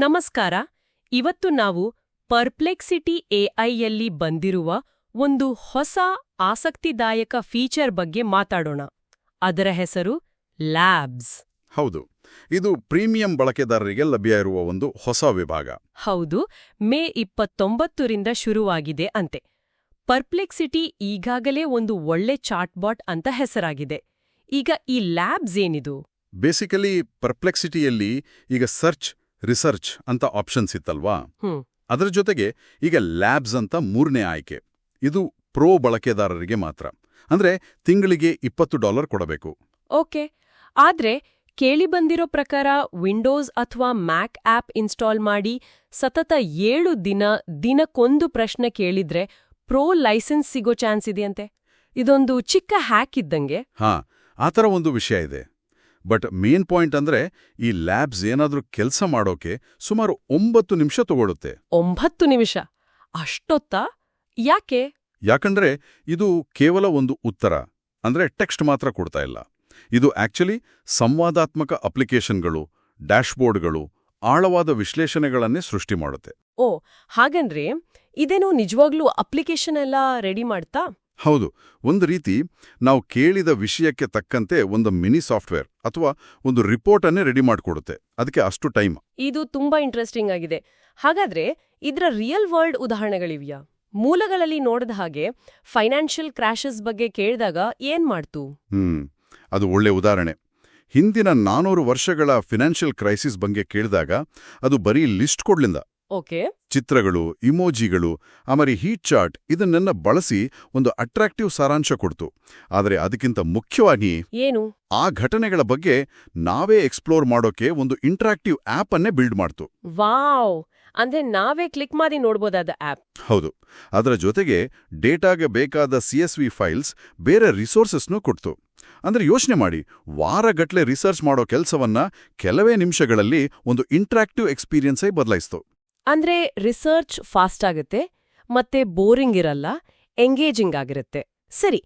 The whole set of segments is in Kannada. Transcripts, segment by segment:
ನಮಸ್ಕಾರ. ಇವತ್ತು ನಾವು ಪರ್ಪ್ಲೆಕ್ಸಿಟಿ ಎಐಯಲ್ಲಿ ಬಂದಿರುವ ಒಂದು ಹೊಸ ಆಸಕ್ತಿದಾಯಕ ಫೀಚರ್ ಬಗ್ಗೆ ಮಾತಾಡೋಣ. ಅದರ ಹೆಸರು ಲ್ಯಾಬ್ಸ್. ಹೌದು. ಇದು ಪ್ರೀಮಿಯಂ ಬಳಕೆದಾರರಿಗೆ ಲಭ್ಯ ಇರುವ ಒಂದು ಹೊಸ ವಿಭಾಗ. ಹೌದು. ಮೇ ಇಪ್ಪತ್ತೊಂಬತ್ತರಿಂದ ಶುರುವಾಗಿದೆ ಅಂತೆ. ಪರ್ಪ್ಲೆಕ್ಸಿಟಿ ಈಗಾಗಲೇ ಒಂದು ಒಳ್ಳೆ ಚಾಟ್ಬಾಟ್ ಅಂತ ಹೆಸರಾಗಿದೆ. ಈಗ ಈ ಲ್ಯಾಬ್ಸ್ ಏನಿದು? ಬೇಸಿಕಲಿ ಪರ್ಪ್ಲೆಕ್ಸಿಟಿಯಲ್ಲಿ ಈಗ ಸರ್ಚ್ ರಿಸರ್ಚ್ ಅಂತ ಆಪ್ಷನ್ಸ್ ಇತ್ತಲ್ವಾ? ಅದರ ಜೊತೆಗೆ ಈಗ ಲ್ಯಾಬ್ಸ್ ಅಂತ ಮೂರನೇ ಆಯ್ಕೆ. ಇದು ಪ್ರೋ ಬಳಕೆದಾರರಿಗೆ ಮಾತ್ರ. ಅಂದ್ರೆ ತಿಂಗಳಿಗೆ ಇಪ್ಪತ್ತು ಡಾಲರ್ ಕೊಡಬೇಕು. ಓಕೆ. ಆದ್ರೆ ಕೇಳಿ ಬಂದಿರೋ ಪ್ರಕಾರ ವಿಂಡೋಸ್ ಅಥವಾ ಮ್ಯಾಕ್ ಆಪ್ ಇನ್ಸ್ಟಾಲ್ ಮಾಡಿ ಸತತ ಏಳು ದಿನ ದಿನಕ್ಕೊಂದು ಪ್ರಶ್ನೆ ಕೇಳಿದ್ರೆ ಪ್ರೋ ಲೈಸೆನ್ಸ್ ಸಿಗೋ ಚಾನ್ಸ್ ಇದೆಯಂತೆ? ಇದೊಂದು ಚಿಕ್ಕ ಹ್ಯಾಕ್ ಇದ್ದಂಗೆ. ಹಾ ಆ ಥರ ಒಂದು ವಿಷಯ ಇದೆ. ಬಟ್ ಮೇನ್ ಪಾಯಿಂಟ್ ಅಂದ್ರೆ ಈ ಲ್ಯಾಬ್ಸ್ ಏನಾದ್ರೂ ಕೆಲಸ ಮಾಡೋಕೆ ಸುಮಾರು ಒಂಬತ್ತು ನಿಮಿಷ ತಗೊಳುತ್ತೆ. ಒಂಬತ್ತು ನಿಮಿಷ? ಅಷ್ಟೊತ್ತಾ? ಯಾಕೆ? ಯಾಕಂದ್ರೆ ಇದು ಕೇವಲ ಒಂದು ಉತ್ತರ ಅಂದ್ರೆ ಟೆಕ್ಸ್ಟ್ ಮಾತ್ರ ಕೊಡ್ತಾ ಇಲ್ಲ. ಇದು ಆಕ್ಚುಲಿ ಸಂವಾದಾತ್ಮಕ ಅಪ್ಲಿಕೇಶನ್ಗಳು ಡ್ಯಾಶ್ಬೋರ್ಡ್ಗಳು ಆಳವಾದ ವಿಶ್ಲೇಷಣೆಗಳನ್ನೇ ಸೃಷ್ಟಿ ಮಾಡುತ್ತೆ. ಓ ಹಾಗಂದ್ರೆ ಇದೇನು ನಿಜವಾಗ್ಲೂ ಅಪ್ಲಿಕೇಶನ್ ಎಲ್ಲ ರೆಡಿ ಮಾಡ್ತಾ? ಹೌದು ಒಂದು ರೀತಿ ನಾವು ಕೇಳಿದ ವಿಷಯಕ್ಕೆ ತಕ್ಕಂತೆ ಒಂದು ಮಿನಿ ಸಾಫ್ಟ್ವೇರ್ ಅಥವಾ ಒಂದು ರಿಪೋರ್ಟನ್ನೇ ರೆಡಿ ಮಾಡಿಕೊಡುತ್ತೆ. ಅದಕ್ಕೆ ಅಷ್ಟು ಟೈಮ್. ಇದು ತುಂಬಾ ಇಂಟ್ರೆಸ್ಟಿಂಗ್ ಆಗಿದೆ. ಹಾಗಾದ್ರೆ ಇದರ ರಿಯಲ್ ವರ್ಲ್ಡ್ ಉದಾಹರಣೆಗಳಿವೆಯಾ? ಮೂಲಗಳಲ್ಲಿ ನೋಡಿದ ಹಾಗೆ ಫೈನಾನ್ಷಿಯಲ್ ಕ್ರಾಶಸ್ ಬಗ್ಗೆ ಕೇಳಿದಾಗ ಏನ್ ಮಾಡ್ತು? ಹ್ಮ್ ಅದು ಒಳ್ಳೆ ಉದಾಹರಣೆ. ಹಿಂದಿನ ನಾನೂರು ವರ್ಷಗಳ ಫಿನಾನ್ಷಿಯಲ್ ಕ್ರೈಸಿಸ್ ಬಗ್ಗೆ ಕೇಳಿದಾಗ ಅದು ಬರೀ ಲಿಸ್ಟ್ ಕೊಡ್ಲಿಂದ. ಓಕೆ. ಚಿತ್ರಗಳು ಇಮೋಜಿಗಳು ಆಮೇಲೆ ಹೀಟ್ ಚಾರ್ಟ್ ಇದನ್ನೆಲ್ಲ ಬಳಸಿ ಒಂದು ಅಟ್ರಾಕ್ಟಿವ್ ಸಾರಾಂಶ ಕೊಡ್ತು. ಆದರೆ ಅದಕ್ಕಿಂತ ಮುಖ್ಯವಾಗಿ ಏನು? ಆ ಘಟನೆಗಳ ಬಗ್ಗೆ ನಾವೇ ಎಕ್ಸ್ಪ್ಲೋರ್ ಮಾಡೋಕೆ ಒಂದು ಇಂಟ್ರಾಕ್ಟಿವ್ ಆಪ್ ಅನ್ನೇ ಬಿಲ್ಡ್ ಮಾಡ್ತು. ವಾವ್! ಅಂದ್ರೆ ನಾವೇ ಕ್ಲಿಕ್ ಮಾಡಿ ನೋಡ್ಬೋದಾದ ಆಪ್ ಹೌದು. ಅದರ ಜೊತೆಗೆ ಡೇಟಾಗೆ ಬೇಕಾದ ಸಿ ಎಸ್ ವಿ ಫೈಲ್ಸ್ ಬೇರೆ ರಿಸೋರ್ಸಸ್ನೂ ಕೊಡ್ತು. ಅಂದ್ರೆ ಯೋಚನೆ ಮಾಡಿ ವಾರಗಟ್ಲೆ ರಿಸರ್ಚ್ ಮಾಡೋ ಕೆಲಸವನ್ನ ಕೆಲವೇ ನಿಮಿಷಗಳಲ್ಲಿ ಒಂದು ಇಂಟ್ರಾಕ್ಟಿವ್ ಎಕ್ಸ್ಪೀರಿಯನ್ಸ್ ಬದಲಾಯಿಸ್ತು. ಅಂದ್ರೆ ರಿಸರ್ಚ್ ಫಾಸ್ಟ್ ಆಗುತ್ತೆ ಮತ್ತೆ ಬೋರಿಂಗ್ ಇರಲ್ಲ ಎಂಗೇಜಿಂಗ್ ಆಗಿರುತ್ತೆ. ಸರಿ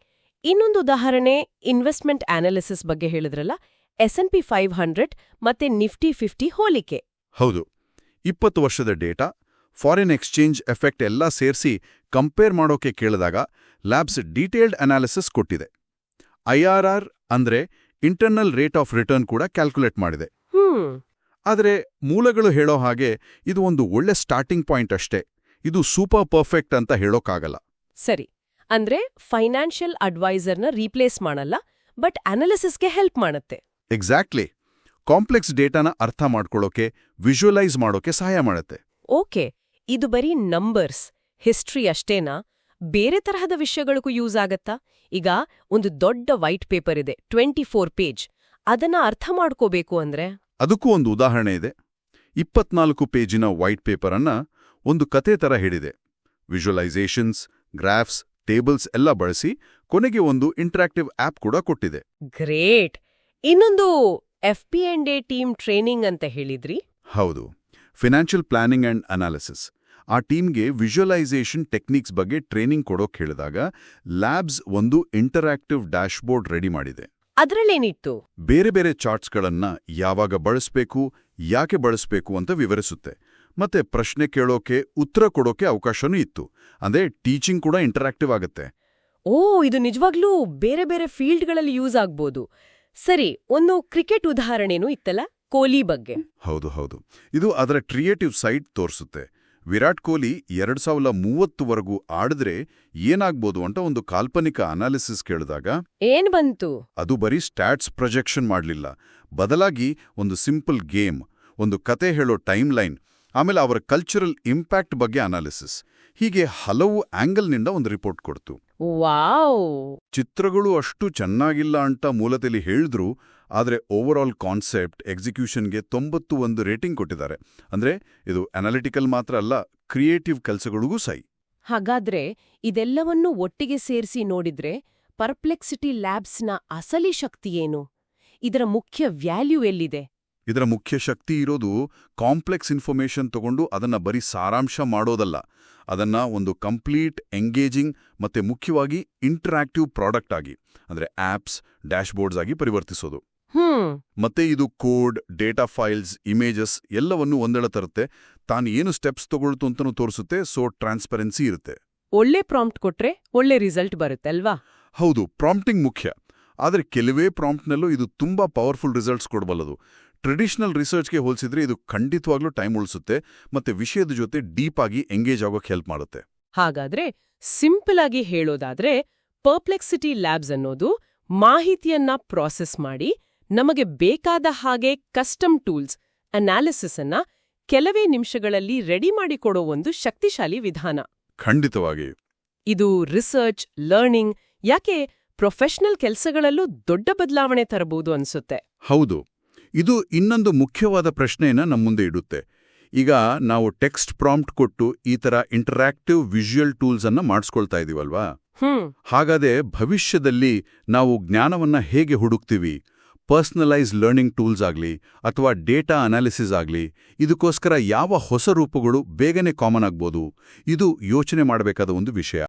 ಇನ್ನೊಂದು ಉದಾಹರಣೆ ಇನ್ವೆಸ್ಟ್ಮೆಂಟ್ ಅನಾಲಿಸಿಸ್ ಬಗ್ಗೆ ಹೇಳಿದ್ರಲ್ಲ S N P five hundred ಮತ್ತೆ ನಿಫ್ಟಿ ಫಿಫ್ಟಿ ಹೋಲಿಕೆ. ಹೌದು ಇಪ್ಪತ್ತು ವರ್ಷದ ಡೇಟಾ ಫಾರಿನ್ ಎಕ್ಸ್ಚೇಂಜ್ ಎಫೆಕ್ಟ್ ಎಲ್ಲ ಸೇರಿಸಿ ಕಂಪೇರ್ ಮಾಡೋಕೆ ಕೇಳಿದಾಗ ಲ್ಯಾಬ್ಸ್ ಡೀಟೇಲ್ಡ್ ಅನಾಲಿಸಿಸ್ ಕೊಟ್ಟಿದೆ. ಐಆರ್ಆರ್ ಅಂದ್ರೆ ಇಂಟರ್ನಲ್ ರೇಟ್ ಆಫ್ ರಿಟರ್ನ್ ಕೂಡ ಕ್ಯಾಲ್ಕುಲೇಟ್ ಮಾಡಿದೆ. ಹ್ಮ್. ಆದರೆ ಮೂಲಗಳು ಹೇಳೋ ಹಾಗೆ ಇದು ಒಂದು ಒಳ್ಳೆ ಸ್ಟಾರ್ಟಿಂಗ್ ಪಾಯಿಂಟ್ ಅಷ್ಟೇ. ಇದು ಸೂಪರ್ ಪರ್ಫೆಕ್ಟ್ ಅಂತ ಹೇಳೋಕ್ಕಾಗಲ್ಲ. ಸರಿ. ಅಂದ್ರೆ ಫೈನಾನ್ಷಿಯಲ್ ಅಡ್ವೈಸರ್ನ ರೀಪ್ಲೇಸ್ ಮಾಡಲ್ಲ ಬಟ್ ಅನಾಲಿಸಿಸ್ಗೆ ಹೆಲ್ಪ್ ಮಾಡುತ್ತೆ. ಎಕ್ಸಾಕ್ಟ್ಲಿ ಕಾಂಪ್ಲೆಕ್ಸ್ ಡೇಟಾನ ಅರ್ಥ ಮಾಡ್ಕೊಳ್ಳೋಕೆ ವಿಜುವಲೈಸ್ ಮಾಡೋಕೆ ಸಹಾಯ ಮಾಡುತ್ತೆ. ಓಕೆ. ಇದು ಬರೀ ನಂಬರ್ಸ್ ಹಿಸ್ಟ್ರಿ ಅಷ್ಟೇನಾ? ಬೇರೆ ತರಹದ ವಿಷಯಗಳಿಗೂ ಯೂಸ್ ಆಗತ್ತಾ? ಈಗ ಒಂದು ದೊಡ್ಡ ವೈಟ್ ಪೇಪರ್ ಇದೆ ಟ್ವೆಂಟಿ ಫೋರ್ ಪೇಜ್ ಅದನ್ನ ಅರ್ಥ ಮಾಡ್ಕೋಬೇಕು ಅಂದ್ರೆ? ಅದಕ್ಕೂ ಒಂದು ಉದಾಹರಣೆ ಇದೆ. ಇಪ್ಪತ್ನಾಲ್ಕು ಪೇಜಿನ ವೈಟ್ ಪೇಪರ್ ಅನ್ನ ಒಂದು ಕತೆ ತರ ಹಿಡಿದೆ. ವಿಜುವಲೈಸೇಷನ್ಸ್ ಗ್ರಾಫ್ಸ್ ಟೇಬಲ್ಸ್ ಎಲ್ಲ ಬಳಸಿ ಕೊನೆಗೆ ಒಂದು ಇಂಟ್ರಾಕ್ಟಿವ್ ಆಪ್ ಕೂಡ ಕೊಟ್ಟಿದೆ. ಗ್ರೇಟ್! ಇನ್ನೊಂದು F P and A team training ಅಂತ ಹೇಳಿದ್ರಿ? ಹೌದು. Financial planning and analysis. ಆ ಟೀಮ್ಗೆ ವಿಜುವಲೈಸೇಷನ್ ಟೆಕ್ನಿಕ್ಸ್ ಬಗ್ಗೆ ಟ್ರೈನಿಂಗ್ ಕೊಡೋಕೆ ಹೇಳಿದಾಗ ಲ್ಯಾಬ್ಸ್ ಒಂದು ಇಂಟರಾಕ್ಟಿವ್ ಡ್ಯಾಶ್ಬೋರ್ಡ್ ರೆಡಿ ಮಾಡಿದೆ. ಅದ್ರಲ್ಲೇನಿತ್ತು? ಬೇರೆ ಬೇರೆ ಚಾರ್ಟ್ಸ್ಗಳನ್ನ ಯಾವಾಗ ಬಳಸ್ಬೇಕು ಯಾಕೆ ಬಳಸ್ಬೇಕು ಅಂತ ವಿವರಿಸುತ್ತೆ. ಮತ್ತೆ ಪ್ರಶ್ನೆ ಕೇಳೋಕೆ ಉತ್ತರ ಕೊಡೋಕೆ ಅವಕಾಶನೂ ಇತ್ತು. ಅಂದ್ರೆ ಟೀಚಿಂಗ್ ಕೂಡ ಇಂಟರಾಕ್ಟಿವ್ ಆಗುತ್ತೆ. ಓ ಇದು ನಿಜವಾಗ್ಲೂ ಬೇರೆ ಬೇರೆ ಫೀಲ್ಡ್ಗಳಲ್ಲಿ ಯೂಸ್ ಆಗ್ಬೋದು. ಸರಿ ಒಂದು ಕ್ರಿಕೆಟ್ ಉದಾಹರಣೆನೂ ಇತ್ತಲ್ಲ? ಕೊಹ್ಲಿ ಬಗ್ಗೆ. ಹೌದು ಹೌದು. ಇದು ಅದರ ಕ್ರಿಯೇಟಿವ್ ಸೈಡ್ ತೋರಿಸುತ್ತೆ. ವಿರಾಟ್ ಕೊಹ್ಲಿ ಎರಡ್ ಸಾವಿರದ ಮೂವತ್ತುವರೆಗೂ ಆಡಿದ್ರೆ ಏನಾಗ್ಬೋದು ಅಂತ ಒಂದು ಕಾಲ್ಪನಿಕ ಅನಾಲಿಸಿಸ್ ಕೇಳಿದಾಗ ಏನ್ ಬಂತು? ಅದು ಬರೀ ಸ್ಟ್ಯಾಟ್ಸ್ ಪ್ರೊಜೆಕ್ಷನ್ ಮಾಡಲಿಲ್ಲ. ಬದಲಾಗಿ ಒಂದು ಸಿಂಪಲ್ ಗೇಮ್ ಒಂದು ಕತೆ ಹೇಳೋ ಟೈಮ್ ಲೈನ್ ಆಮೇಲೆ ಅವರ ಕಲ್ಚರಲ್ ಇಂಪ್ಯಾಕ್ಟ್ ಬಗ್ಗೆ ಅನಾಲಿಸಿಸ್. ಹೀಗೆ ಹಲವು ಆಂಗಲ್ನಿಂದ ಒಂದು ರಿಪೋರ್ಟ್ ಕೊಡ್ತು. ವಾವ್! ಚಿತ್ರಗಳು ಅಷ್ಟು ಚೆನ್ನಾಗಿಲ್ಲ ಅಂತ ಮೂಲತೆಲಿ ಹೇಳಿದ್ರು ಆದರೆ ಆಲ್ ಕಾನ್ಸೆಪ್ಟ್ ಎಕ್ಸಿಕ್ಯೂಷನ್ಗೆ ತೊಂಬತ್ತು ಒಂದು ರೇಟಿಂಗ್ ಕೊಟ್ಟಿದ್ದಾರೆ. ಅಂದ್ರೆ ಇದು ಅನಾಲಿಟಿಕಲ್ ಮಾತ್ರ ಅಲ್ಲ ಕ್ರಿಯೇಟಿವ್ ಕೆಲಸಗಳಿಗೂ ಸೈ ಹಾಗಾದ್ರೆ ಇದೆಲ್ಲವನ್ನೂ ಒಟ್ಟಿಗೆ ಸೇರಿಸಿ ನೋಡಿದ್ರೆ ಪರ್ಪ್ಲೆಕ್ಸಿಟಿ ಲ್ಯಾಬ್ಸ್ನ ಅಸಲಿ ಶಕ್ತಿ ಏನು? ಇದರ ಮುಖ್ಯ ವ್ಯಾಲ್ಯೂ ಎಲ್ಲಿದೆ? ಇದರ ಮುಖ್ಯ ಶಕ್ತಿ ಇರೋದು ಕಾಂಪ್ಲೆಕ್ಸ್ ಇನ್ಫಾರ್ಮೇಷನ್ ತಗೊಂಡು ಅದನ್ನ ಬರೀ ಸಾರಾಂಶ ಮಾಡೋದಲ್ಲ. ಅದನ್ನ ಒಂದು ಕಂಪ್ಲೀಟ್ ಎಂಗೇಜಿಂಗ್ ಮತ್ತೆ ಮುಖ್ಯವಾಗಿ ಇಂಟರಾಕ್ಟಿವ್ ಪ್ರಾಡಕ್ಟ್ ಆಗಿ ಅಂದ್ರೆ ಆಪ್ಸ್ ಡ್ಯಾಶ್ಬೋರ್ಡ್ಸ್ ಆಗಿ ಪರಿವರ್ತಿಸೋದು. ಮತ್ತೆ ಇದು ಕೋಡ್ ಡೇಟಾ ಫೈಲ್ಸ್ ಇಮೇಜಸ್ ಎಲ್ಲವನ್ನೂ ಒಂದೆಳ ತರುತ್ತೆ. ತಾನು ಏನು ಸ್ಟೆಪ್ಸ್ ತಗೊಳ್ತು ಅಂತನೂ ತೋರಿಸುತ್ತೆ ಸೊ ಟ್ರಾನ್ಸ್ಪರೆನ್ಸಿ ಇರುತ್ತೆ. ಒಳ್ಳೆ ಪ್ರಾಂಪ್ಟ್ ಕೊಟ್ರೆ ಒಳ್ಳೆ ರಿಸಲ್ಟ್ ಬರುತ್ತೆ ಅಲ್ವಾ? ಹೌದು ಪ್ರಾಂಪ್ಟಿಂಗ್ ಮುಖ್ಯ. ಆದರೆ ಕೆಲವೇ ಪ್ರಾಂಪ್ಟ್ನಲ್ಲೂ ಇದು ತುಂಬಾ ಪವರ್ಫುಲ್ ರಿಸಲ್ಟ್ಸ್ ಕೊಡಬಲ್ಲದು. ಟ್ರೆಡಿಷನಲ್ ರಿಸರ್ಚ್ಗೆ ಹೋಲಿಸಿದ್ರೆ ಇದು ಖಂಡಿತವಾಗ್ಲೂ ಟೈಮ್ ಉಳಿಸುತ್ತೆ ಮತ್ತೆ ವಿಷಯದ ಜೊತೆ ಡೀಪ್ ಆಗಿ ಎಂಗೇಜ್ ಆಗೋಕೆ ಹೆಲ್ಪ್ ಮಾಡುತ್ತೆ. ಹಾಗಾದ್ರೆ ಸಿಂಪಲ್ ಆಗಿ ಹೇಳೋದಾದ್ರೆ ಪರ್ಪ್ಲೆಕ್ಸಿಟಿ ಲ್ಯಾಬ್ಸ್ ಅನ್ನೋದು ಮಾಹಿತಿಯನ್ನ ಪ್ರಾಸೆಸ್ ಮಾಡಿ ನಮಗೆ ಬೇಕಾದ ಹಾಗೆ ಕಸ್ಟಮ್ ಟೂಲ್ಸ್ ಅನಾಲಿಸಿಸ್ ಅನ್ನ ಕೆಲವೇ ನಿಮಿಷಗಳಲ್ಲಿ ರೆಡಿ ಮಾಡಿಕೊಡೋ ಒಂದು ಶಕ್ತಿಶಾಲಿ ವಿಧಾನ. ಖಂಡಿತವಾಗಿ. ಇದು ರಿಸರ್ಚ್ ಲರ್ನಿಂಗ್ ಯಾಕೆ ಪ್ರೊಫೆಷನಲ್ ಕೆಲಸಗಳಲ್ಲೂ ದೊಡ್ಡ ಬದಲಾವಣೆ ತರಬಹುದು ಅನ್ಸುತ್ತೆ. ಹೌದು. ಇದು ಇನ್ನೊಂದು ಮುಖ್ಯವಾದ ಪ್ರಶ್ನೆಯನ್ನ ನಮ್ಮ ಮುಂದೆ ಇಡುತ್ತೆ. ಈಗ ನಾವು ಟೆಕ್ಸ್ಟ್ ಪ್ರಾಂಪ್ಟ್ ಕೊಟ್ಟು ಈ ತರ ಇಂಟರಾಕ್ಟಿವ್ ವಿಜುವಲ್ ಟೂಲ್ಸ್ ಅನ್ನ ಮಾಡಿಸ್ಕೊಳ್ತಾ ಇದೀವಲ್ವಾ? ಹಾಗಾದೆ ಭವಿಷ್ಯದಲ್ಲಿ ನಾವು ಜ್ಞಾನವನ್ನ ಹೇಗೆ ಹುಡುಕ್ತೀವಿ? ಪರ್ಸನಲೈಸ್ ಲರ್ನಿಂಗ್ ಟೂಲ್ಸ್ ಆಗಲಿ ಅಥವಾ ಡೇಟಾ ಅನಾಲಿಸಿಸ್ ಆಗಲಿ ಇದಕ್ಕೋಸ್ಕರ ಯಾವ ಹೊಸ ರೂಪಗಳು ಬೇಗನೆ ಕಾಮನ್ ಆಗ್ಬೋದು? ಇದು ಯೋಚನೆ ಮಾಡಬೇಕಾದ ಒಂದು ವಿಷಯ.